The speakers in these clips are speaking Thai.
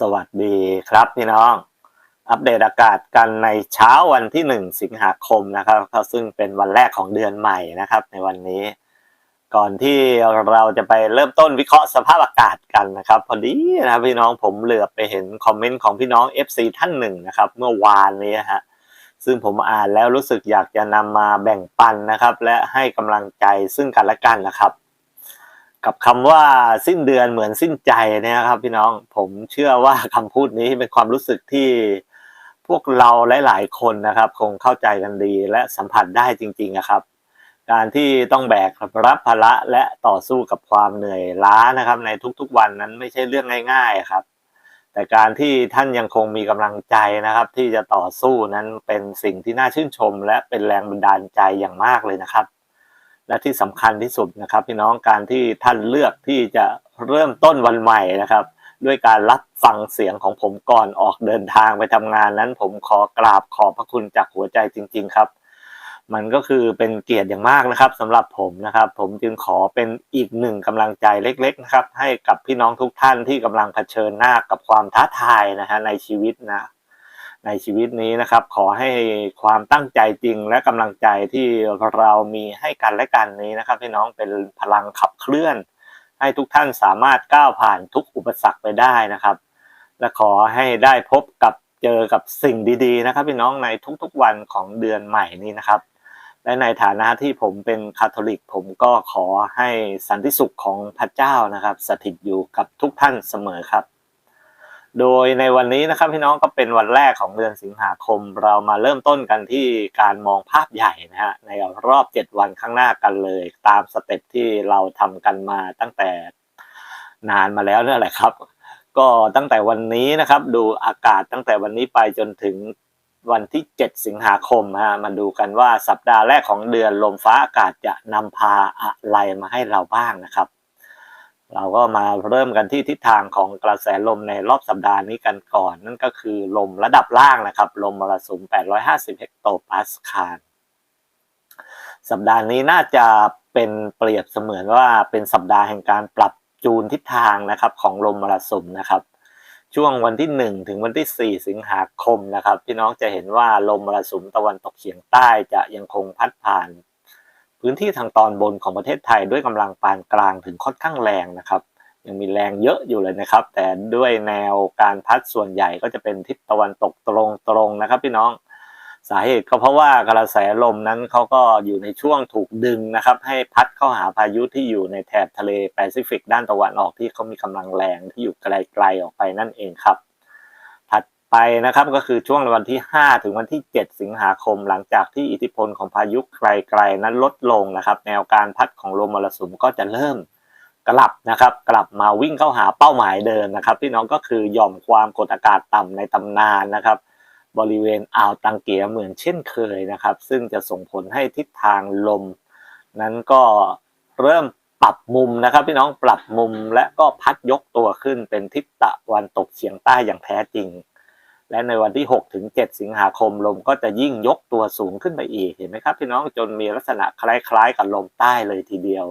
สวัสดีครับพี่น้อง อัปเดตอากาศกันในเช้าวันที่ 1 สิงหาคมนะครับซึ่งเป็นวันแรกของเดือนใหม่นะครับ ในวันนี้ ก่อนที่เราจะไปเริ่มต้นวิเคราะห์สภาพอากาศกันนะครับ พอดีนะพี่น้องผมเหลือบไปเห็นคอมเมนต์ของพี่น้อง FC ท่านหนึ่งนะครับ เมื่อวานนี้ฮะซึ่งผมอ่านแล้วรู้สึกอยากจะนำมาแบ่งปันนะครับ และให้กำลังใจซึ่งกันและกันนะครับ กับคำว่าสิ้นเดือนเหมือนสิ้นใจเนี่ยนะครับ พี่น้องผมเชื่อว่าคำพูดนี้เป็นความรู้สึกที่พวกเราหลาย ๆ คนนะครับ คงเข้าใจกันดีและสัมผัสได้จริงๆนะครับ การที่ต้องแบกรับภาระและต่อสู้กับความเหนื่อยล้านะครับ ในทุกๆวันนั้นไม่ใช่เรื่องง่าย ๆครับ แต่การที่ท่านยังคงมีกำลังใจนะครับ ที่จะต่อสู้นั้นเป็นสิ่งที่น่าชื่นชม และเป็นแรงบันดาลใจอย่างมากเลยนะครับ และที่สำคัญที่สุดนะครับ พี่น้องการที่ท่านเลือกที่จะเริ่มต้นวันใหม่นะครับ ด้วยการรับฟังเสียงของผมก่อนออกเดินทางไปทำงานนั้น ผมขอกราบขอบพระคุณจากหัวใจจริง ๆ ครับ มันก็คือเป็นเกียรติอย่างมากนะครับสำหรับผมนะครับ ผมจึงขอเป็นอีกหนึ่งกำลังใจเล็ก ๆ นะครับ ให้กับพี่น้องทุกท่านที่กำลังเผชิญหน้ากับความท้าทายนะฮะในชีวิตนะ ในชีวิตนี้นะครับ ขอให้ความตั้งใจจริงและกำลังใจที่เรามีให้กันและกันนี้นะครับพี่น้องเป็นพลังขับเคลื่อน ให้ทุกท่านสามารถก้าวผ่านทุกอุปสรรคไปได้นะครับ และขอให้ได้พบกับเจอกับสิ่งดีๆ นะครับพี่น้องในทุกๆวันของเดือนใหม่นี้นะครับ และในฐานะที่ผมเป็นคาทอลิก ผมก็ขอให้สันติสุขของพระเจ้านะครับ สถิตอยู่กับทุกท่านเสมอครับ โดยในวันนี้นะครับพี่น้องก็เป็นวันแรกของเดือนสิงหาคม เรามาเริ่มต้นกันที่การมองภาพใหญ่นะฮะในรอบ 7 วันข้างหน้ากันเลย ตามสเต็ปที่เราทำกันมาตั้งแต่นานมาแล้วนั่นแหละครับ ก็ตั้งแต่วันนี้นะครับ ดูอากาศตั้งแต่วันนี้ไปจนถึงวันที่ 7 สิงหาคมฮะมาดูกันว่าสัปดาห์แรกของเดือนลมฟ้าอากาศจะนำพาอะไรมาให้เราบ้างนะครับ เราก็มาเริ่มกันที่ทิศทางของกระแสลมในรอบสัปดาห์นี้กันก่อน นั่นก็คือลมระดับล่างนะครับ ลมมรสุม 850 เฮกโตปาสคาลสัปดาห์นี้น่าจะเป็นเปรียบเสมือนว่าเป็นสัปดาห์แห่งการปรับจูนทิศทางนะครับของลมมรสุมนะครับ ช่วงวันที่ 1 ถึงวันที่ 4 สิงหาคมนะครับ พี่น้องจะเห็นว่าลมมรสุมตะวันตกเฉียงใต้จะยังคงพัดผ่าน พื้นที่ทางตอนบนของประเทศไทยด้วยกำลังปานกลางถึงค่อนข้างแรงนะครับ ยังมีแรงเยอะอยู่เลยนะครับ แต่ด้วยแนวการพัดส่วนใหญ่ก็จะเป็นทิศตะวันตกตรงๆนะครับ พี่น้องสาเหตุก็เพราะว่ากระแสลมนั้นเขาก็อยู่ในช่วงถูกดึงนะครับ ให้พัดเข้าหาพายุที่อยู่ในแถบทะเลแปซิฟิกด้านตะวันออกที่เขามีกำลังแรงที่อยู่ไกลๆออกไปนั่นเองครับ ไปนะครับก็คือช่วงวันที่ 5 ถึงวันที่ 7 สิงหาคม หลังจากที่อิทธิพลของพายุไกลๆนั้นลดลงนะครับ แนวการพัดของลมมรสุมก็จะเริ่มกลับนะครับ กลับมาวิ่งเข้าหาเป้าหมายเดิมนะครับพี่น้องก็คือหย่อมความกดอากาศต่ำในตำนานนะครับ บริเวณอ่าวตังเกียเหมือนเช่นเคยนะครับ ซึ่งจะส่งผลให้ทิศทางลม นั้นก็เริ่มปรับมุมนะครับ พี่น้องปรับมุมและก็พัดยกตัวขึ้นเป็นทิศตะวันตกเฉียงใต้อย่างแท้จริง และในวันที่ 6 ถึง 7 สิงหาคมลมก็จะยิ่งยกตัวสูงขึ้นไปอีกเห็นไหมครับพี่น้องจนมีลักษณะคล้ายๆ กับลมใต้เลยทีเดียว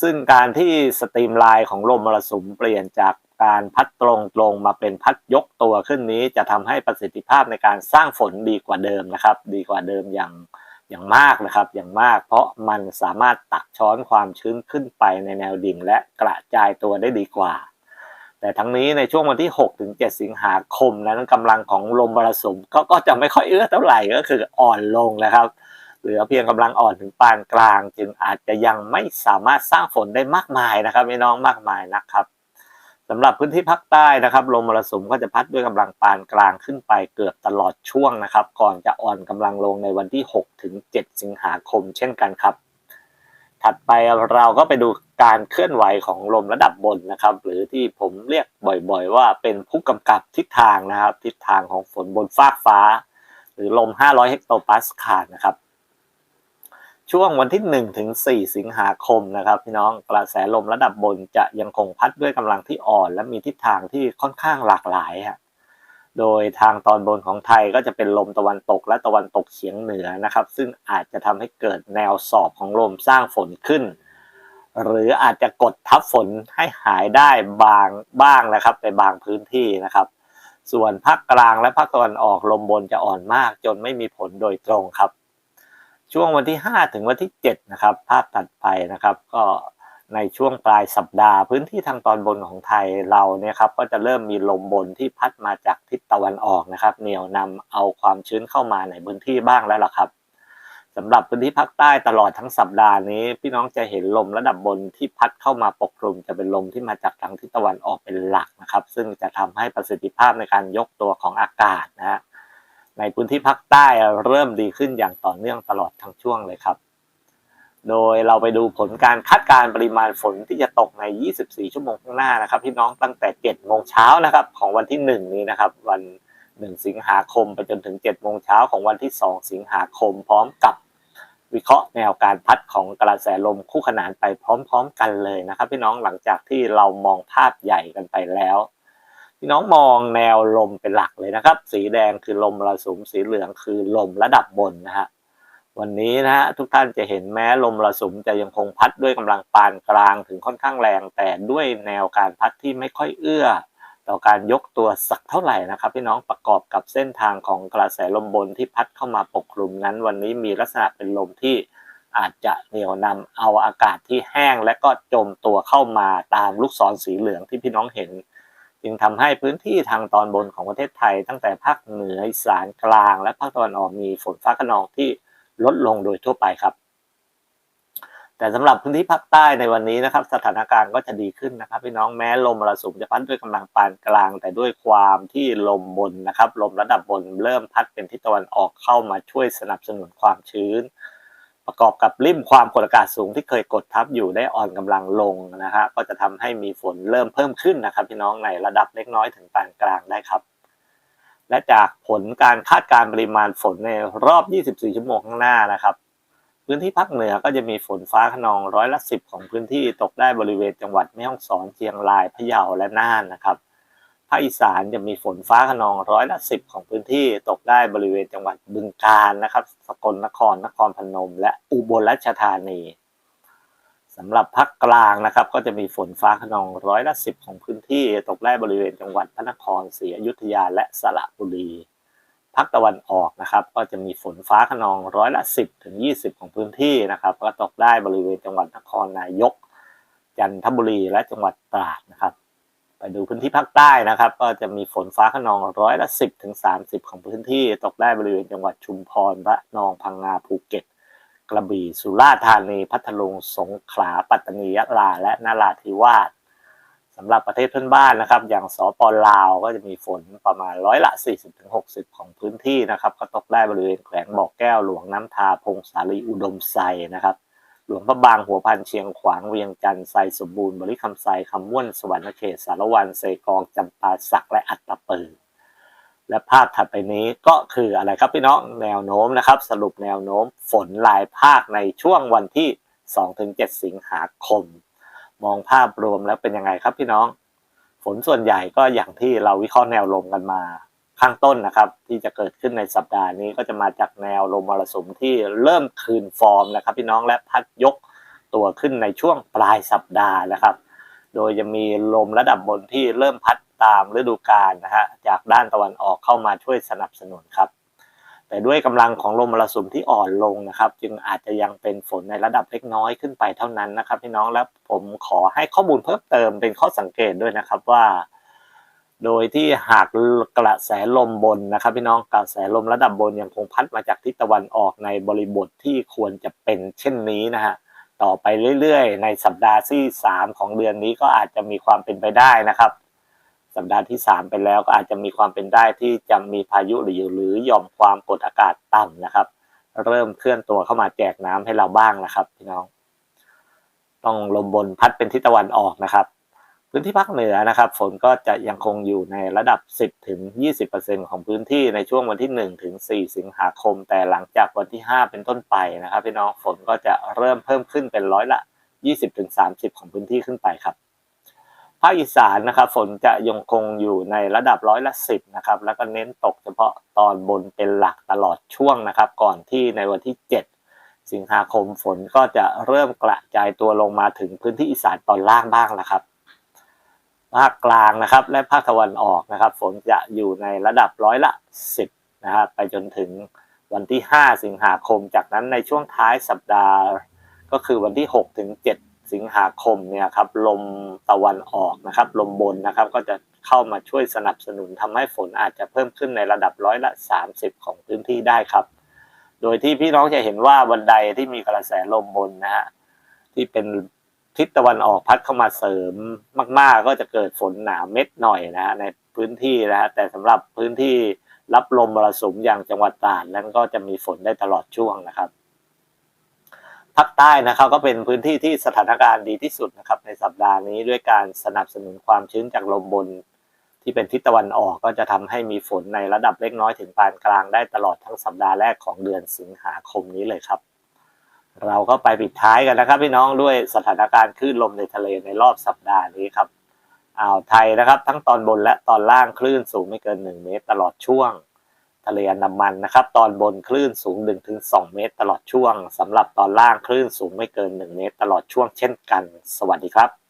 ซึ่งการที่สตรีมไลน์ของลมมรสุมเปลี่ยนจากการพัดตรงตรงมาเป็นพัดยกตัวขึ้นนี้ จะทำให้ประสิทธิภาพในการสร้างฝนดีกว่าเดิมนะครับ ดีกว่าเดิมอย่างอย่างมากนะครับอย่างมากเพราะมันสามารถตักช้อนความชื้นขึ้นไปในแนวดิ่งและกระจายตัวได้ดีกว่า แต่ทั้งนี้ในช่วงวันที่ 6 ถึง 7 สิงหาคมนั้นกำลังของลมมรสุมก็ก็จะไม่ค่อยเอื้อเท่าไหร่ก็คืออ่อนลงนะครับ เหลือเพียงกำลังอ่อนถึงปานกลาง จึงอาจจะยังไม่สามารถสร้างฝนได้มากมายนะครับพี่น้องมากมายนะครับสำหรับพื้นที่ภาคใต้นะครับลมมรสุมก็จะพัดด้วยกำลังปานกลางขึ้นไปเกือบตลอดช่วงนะครับ ก่อนจะอ่อนกำลังลงในวันที่ 6 ถึง 7 สิงหาคม เช่นกันครับ ถัดไปเราก็ไปดูการเคลื่อนไหวของลมระดับบนนะครับ หรือที่ผมเรียกบ่อยๆ ว่าเป็นผู้กำกับทิศทางนะครับ ทิศทางของฝนบนฟากฟ้า หรือลม 500 เฮกโตปาสคาลนะครับ ช่วงวันที่1ถึง4สิงหาคมนะครับ พี่น้องกระแสลมระดับบนจะยังคงพัดด้วยกำลังที่อ่อน และมีทิศทางที่ค่อนข้างหลากหลายฮะโดยทางตอนบนของไทยก็จะเป็นลมตะวันตกและตะวันตกเฉียงเหนือนะครับ ซึ่งอาจจะทำให้เกิดแนวสอบของลมสร้างฝนขึ้น หรืออาจจะกดทับฝนให้หายได้บางบ้างนะครับในบางพื้นที่นะครับ ส่วนภาคกลางและภาคตะวันออกลมบนจะอ่อนมาก จนไม่มีผลโดยตรงครับ ช่วงวันที่ 5 ถึงวันที่ 7 นะครับภาพตัดไปนะครับ ก็ในช่วงปลายสัปดาห์ พื้นที่ทางตอนบนของไทยเราเนี่ยครับก็จะเริ่มมีลมบนที่พัดมาจากทิศตะวันออกนะครับเหนี่ยวนำเอาความชื้นเข้ามาในพื้นที่บ้างแล้วล่ะครับ สำหรับพื้นที่ภาคใต้ตลอดทั้งสัปดาห์นี้ พี่น้องจะเห็นลมระดับบนที่พัดเข้ามาปกคลุมจะเป็นลมที่มาจากทางทิศตะวันออกเป็นหลักนะครับ ซึ่งจะทำให้ประสิทธิภาพในการยกตัวของอากาศนะฮะในพื้นที่ภาคใต้เริ่มดีขึ้นอย่างต่อเนื่องตลอดทั้งช่วงเลยครับ โดยเราไปดูผลการคาดการณ์ปริมาณฝนที่จะตกใน 24 ชั่วโมงข้างหน้านะครับ พี่น้องตั้งแต่ 7 โมงเช้านะครับ ของวันที่ 1 นี้นะครับ วัน 1 สิงหาคมไปจนถึง 7 โมงเช้าของวันที่ 2 สิงหาคม พร้อมกับ วิเคราะห์แนวการพัดของกระแสลมคู่ขนานไปพร้อม ๆ กันเลยนะครับ พี่น้องหลังจากที่เรามองภาพใหญ่กันไปแล้ว พี่น้องมองแนวลมเป็นหลักเลยนะครับ สีแดงคือลมมรสุมสีเหลืองคือลมระดับบนนะฮะวันนี้นะฮะทุกท่านจะเห็นแม้ลมมรสุมจะยังคงพัดด้วยกำลังปานกลางถึงค่อนข้างแรง แต่ด้วยแนวการพัดที่ไม่ค่อยเอื้อ ต่อการยกตัวสักเท่าไหร่นะครับพี่น้องประกอบกับเส้นทางของกระแสลมบนที่พัดเข้ามาปกคลุมนั้น วันนี้มีลักษณะเป็นลมที่อาจจะเหนี่ยวนำเอาอากาศที่แห้ง และก็จมตัวเข้ามาตามลูกศรสีเหลืองที่พี่น้องเห็น จึงทำให้พื้นที่ทางตอนบนของประเทศไทย ตั้งแต่ภาคเหนืออีสานกลาง และภาคตะวันออกมีฝนฟ้าขนองที่ลดลงโดยทั่วไปครับ แต่สำหรับพื้นที่ภาคใต้ในวันนี้นะครับ สถานการณ์ก็จะดีขึ้นนะครับพี่น้องแม้ลมมรสุมจะพัดด้วยกำลังปานกลาง แต่ด้วยความที่ลมบนนะครับ ลมระดับบนเริ่มพัดเป็นทิศตะวันออกเข้ามาช่วยสนับสนุนความชื้น ประกอบกับริมความกดอากาศสูงที่เคยกดทับอยู่ได้อ่อนกำลังลงนะฮะก็จะทำให้มีฝนเริ่มเพิ่มขึ้นนะครับ พี่น้องในระดับเล็กน้อยถึงปานกลางได้ครับและจากผลการคาดการณ์ปริมาณฝนในรอบ 24 ชั่วโมงข้างหน้านะครับ พื้นที่ภาคเหนือก็จะมีฝนฟ้าขนองร้อยละสิบของพื้นที่ตกได้บริเวณจังหวัดแม่ฮ่องสอนเชียงรายพะเยาและน่านนะครับภาคอีสานจะมีฝนฟ้าขนองร้อยละสิบของพื้นที่ตกได้บริเวณจังหวัดบึงกาฬนะครับ สกลนครนครพนม และอุบลราชธานีสำหรับภาคกลางนะครับ ก็จะมีฝนฟ้าขนองร้อยละสิบของพื้นที่ตกได้บริเวณจังหวัดพระนครศรีอยุธยาและสระบุรี ภาคตะวันออกนะครับ ก็จะมีฝนฟ้าขนองร้อยละสิบถึงยี่สิบของพื้นที่นะครับ ก็ตกได้บริเวณจังหวัดนครนายก จันทบุรีและจังหวัดตราดนะครับ ไปดูพื้นที่ภาคใต้นะครับ ก็จะมีฝนฟ้าขนองร้อยละสิบถึงสามสิบของพื้นที่ ตกได้บริเวณจังหวัดชุมพรระนองพังงาภูเก็ต กระบี่สุราษฎร์ธานี พัทลุงสงขลาปัตตานียะลาและนราธิวาส สำหรับประเทศเพื่อนบ้านนะครับ อย่างสปลาวก็จะมีฝนประมาณร้อยละ 40-60 ของพื้นที่นะครับ ก็ตกได้บริเวณแขวงบ่อแก้วหลวงน้ำทาพงสาลีอุดมไซนะครับหลวงพระบางหัวพันเชียงขวางเวียงจันทร์ไซสมบูรณ์บริคำไซคำม่วนสวรรณเขตสารวันเซกองจำปาสักและอัตตะปือและภาพถัดไปนี้ก็คืออะไรครับพี่น้องแนวโน้มนะครับ สรุปแนวโน้มฝนลายภาคในช่วงวันที่ 2-7 สิงหาคม มองภาพรวมแล้วเป็นยังไงครับพี่น้อง ฝนส่วนใหญ่ก็อย่างที่เราวิเคราะห์แนวลมกันมาข้างต้นนะครับ ที่จะเกิดขึ้นในสัปดาห์นี้ก็จะมาจากแนวลมมรสุมที่เริ่มคืนฟอร์มนะครับ พี่น้องและพัดยกตัวขึ้นในช่วงปลายสัปดาห์นะครับ โดยจะมีลมระดับบนที่เริ่มพัดตามฤดูกาลนะฮะจากด้านตะวันออกเข้ามาช่วยสนับสนุนครับ แต่ด้วยกำลังของลมมรสุมที่อ่อนลงนะครับ จึงอาจจะยังเป็นฝนในระดับเล็กน้อยขึ้นไปเท่านั้นนะครับพี่น้องและผมขอให้ข้อมูลเพิ่มเติมเป็นข้อสังเกตด้วยนะครับว่า โดยที่หากกระแสลมบนนะครับ พี่น้องกระแสลมระดับบนยังคงพัดมาจากทิศตะวันออกในบริบทที่ควรจะเป็นเช่นนี้นะฮะต่อไปเรื่อยๆ ในสัปดาห์ที่สามของเดือนนี้ก็อาจจะมีความเป็นไปได้นะครับ สัปดาห์ที่สามไปแล้วก็อาจจะมีความเป็นได้ที่จะมีพายุหรือหรือย่อมความกดอากาศต่ำนะครับ เริ่มเคลื่อนตัวเข้ามาแจกน้ำให้เราบ้างนะครับพี่น้อง ต้องลมบนพัดเป็นทิศตะวันออกนะครับพื้นที่ภาคเหนือนะครับ ฝนก็จะยังคงอยู่ในระดับ 10ถึง20%ของพื้นที่ในช่วงวันที่1ถึง4สิงหาคม แต่หลังจากวันที่ 5 เป็นต้นไปนะครับพี่น้องฝนก็จะเริ่มเพิ่มขึ้นเป็นร้อยละ 20ถึง30 ของพื้นที่ขึ้นไปครับ ภาคอีสานนะครับฝนจะยังคงอยู่ในระดับร้อยละสิบนะครับแล้วก็เน้นตกเฉพาะตอนบนเป็นหลักตลอดช่วงนะครับ ก่อนที่ในวันที่ 7 สิงหาคมฝนก็จะเริ่มกระจายตัวลงมาถึงพื้นที่อีสานตอนล่างบ้างแล้วครับภาคกลางนะครับและภาคตะวันออกนะครับ ฝนจะอยู่ในระดับร้อยละ 10นะครับไปจนถึงวันที่ 5 สิงหาคม จากนั้นในช่วงท้ายสัปดาห์ก็คือวันที่ 6 ถึง 7 สิงหาคมเนี่ยครับลมตะวันออกนะครับ ลมบนนะครับก็จะเข้ามาช่วยสนับสนุนทำให้ฝนอาจจะเพิ่มขึ้นในระดับร้อยละ 30 ของพื้นที่ได้ครับ โดยที่พี่น้องจะเห็นว่าบันไดที่มีกระแสลมบนนะฮะที่เป็นทิศตะวันออกพัดเข้ามาเสริมมาก ๆ ก็จะเกิดฝนหนาเม็ดหน่อยนะฮะในพื้นที่นะฮะแต่สำหรับพื้นที่รับลมมรสุมอย่างจังหวัดตราดนั้นก็จะมีฝนได้ตลอดช่วงนะครับ ภาคใต้นะครับก็เป็นพื้นที่ที่สถานการณ์ดีที่สุดนะครับในสัปดาห์นี้ด้วยการสนับสนุนความชื้นจากลมบน ที่เป็นทิศตะวันออกก็จะทำให้มีฝนในระดับเล็กน้อยถึงปานกลางได้ตลอดทั้งสัปดาห์แรกของเดือนสิงหาคมนี้เลยครับ เราก็ไปปิดท้ายกันนะครับ พี่น้องด้วยสถานการณ์คลื่นลมในทะเลในรอบสัปดาห์นี้ครับอ่าวไทยนะครับ ทั้งตอนบนและตอนล่างคลื่นสูงไม่เกิน 1 เมตร ตลอดช่วง ทะเลอันดามันนะครับ ตอนบนคลื่นสูง 1-2 เมตร ตลอดช่วงสำหรับตอนล่างคลื่นสูงไม่เกิน 1 เมตร ตลอดช่วงเช่นกัน สวัสดีครับ